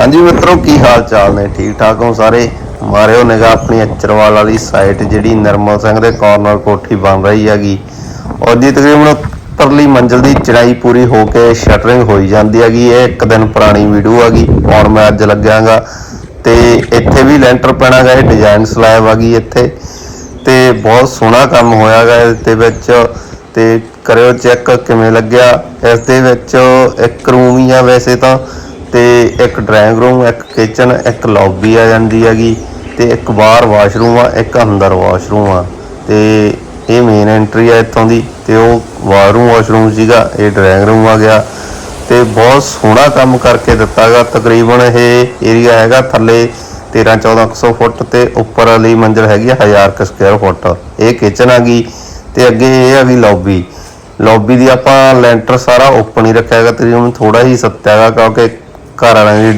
ਹਾਂਜੀ ਮਿੱਤਰੋ, ਕੀ ਹਾਲ ਚਾਲ ਨੇ? ਠੀਕ ਠਾਕ ਹੋ ਸਾਰੇ? ਮਾਰਿਓ ਨਿਗਾ ਆਪਣੀ ਅਚਰਵਾਲ ਵਾਲੀ ਸਾਈਟ ਜਿਹੜੀ ਨਰਮਲ ਸਿੰਘ ਦੇ ਕਾਰਨਰ ਕੋਠੀ ਬਣ ਰਹੀ ਹੈਗੀ। ਉਹਦੀ ਤਕਰੀਬਨ ਉੱਪਰਲੀ ਮੰਜ਼ਿਲ ਦੀ ਚੜਾਈ ਪੂਰੀ ਹੋ ਕੇ ਸ਼ਟਰਿੰਗ ਹੋਈ ਜਾਂਦੀ ਹੈਗੀ। ਇਹ ਇੱਕ ਦਿਨ ਪੁਰਾਣੀ ਵੀਡੀਓ ਹੈਗੀ ਹੁਣ ਮੈਂ ਅੱਜ ਲੱਗਿਆਗਾ। ਤੇ ਇੱਥੇ ਵੀ ਲੈਂਟਰ ਪੈਣਾਗਾ, ਇਹ ਡਿਜ਼ਾਈਨ ਸਲੈਬ ਹੈਗੀ ਇੱਥੇ। ਤੇ ਬਹੁਤ ਸੋਹਣਾ ਕੰਮ ਹੋਇਆਗਾ ਇਸ ਦੇ ਵਿੱਚ। ਤੇ ਕਰਿਓ ਚੈੱਕ ਕਿਵੇਂ ਲੱਗਿਆ। ਇਸ ਦੇ ਵਿੱਚ ਇੱਕ ਰੂਮ ਹੀ ਆ ਵੈਸੇ ਤਾਂ। ਤੇ ਇੱਕ ਡਰਾਇੰਗ ਰੂਮ ਇੱਕ ਕਿਚਨ ਇੱਕ ਲੌਬੀ ਆ ਜਾਂਦੀ ਹੈਗੀ ਤੇ ਇੱਕ ਬਾਹਰ ਵਾਸ਼ਰੂਮ ਆ, ਇੱਕ ਅੰਦਰ ਵਾਸ਼ਰੂਮ ਆ। ਤੇ ਇਹ ਮੇਨ ਐਂਟਰੀ ਆ ਇੱਥੋਂ ਦੀ ਤੇ ਉਹ ਬਾਹਰੋਂ ਵਾਸ਼ਰੂਮ ਸੀਗਾ, ਇਹ ਡਰਾਇੰਗ ਰੂਮ ਆ ਗਿਆ। ਤੇ ਬਹੁਤ ਸੋਹਣਾ ਕੰਮ ਕਰਕੇ ਦਿੱਤਾਗਾ ਤਕਰੀਬਨ ਇਹ ਏਰੀਆ ਹੈਗਾ ਥੱਲੇ 13 1400 ਫੁੱਟ ਤੇ ਉੱਪਰ ਵਾਲੀ ਮੰਜ਼ਿਲ ਹੈਗੀ ਆ 1000 ਕੁ ਸਕੁਅਰ ਫੁੱਟ। ਇਹ ਕਿਚਨ ਆ ਗਈ ਤੇ ਅੱਗੇ ਇਹ ਹੈਗੀ ਲੌਬੀ ਲੌਬੀ ਦੀ ਆਪਾਂ ਲੈਂਟਰ ਸਾਰਾ ਓਪਨ ਹੀ ਰੱਖਿਆ ਹੈਗਾ, ਤਕਰੀਬਨ ਥੋੜਾ ਹੀ ਸੱਤਿਆ ਹੈਗਾ ਕਿਉਂਕਿ ਘਰ ਵਾਲਿਆਂ ਦੀ